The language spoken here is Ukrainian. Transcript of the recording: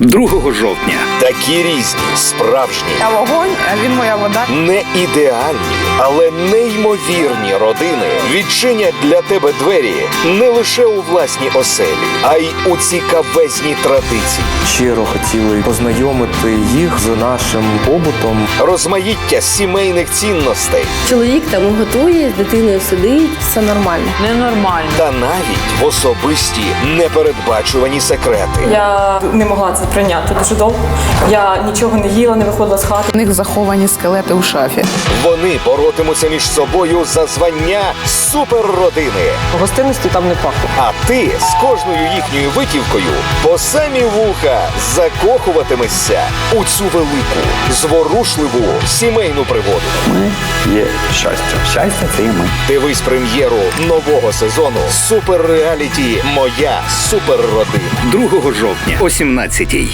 2 жовтня. Такі різні, справжні, Я вогонь, а він моя вода. не ідеальні, але неймовірні родини відчинять для тебе двері не лише у власній оселі, а й у цікавезній традиції. щиро хотіли познайомити їх з нашим побутом. Розмаїття сімейних цінностей Чоловік там готує, з дитиною сидить. Все нормально. Ненормально. та навіть особисті непередбачувані секрети. Я не могла це прийняти дуже довго. Я нічого не їла, не виходила з хати. У них заховані скелети у шафі. Вони боротимуться між собою за звання суперродини. Гостинності там не пахло. А ти з кожною їхньою витівкою по самі вуха закохуватимешся у цю велику, зворушливу сімейну пригоду. Ми є щастя. Щастя це і ми. Дивись прем'єру нового сезону суперреаліті Моя суперродина. 2 жовтня о 17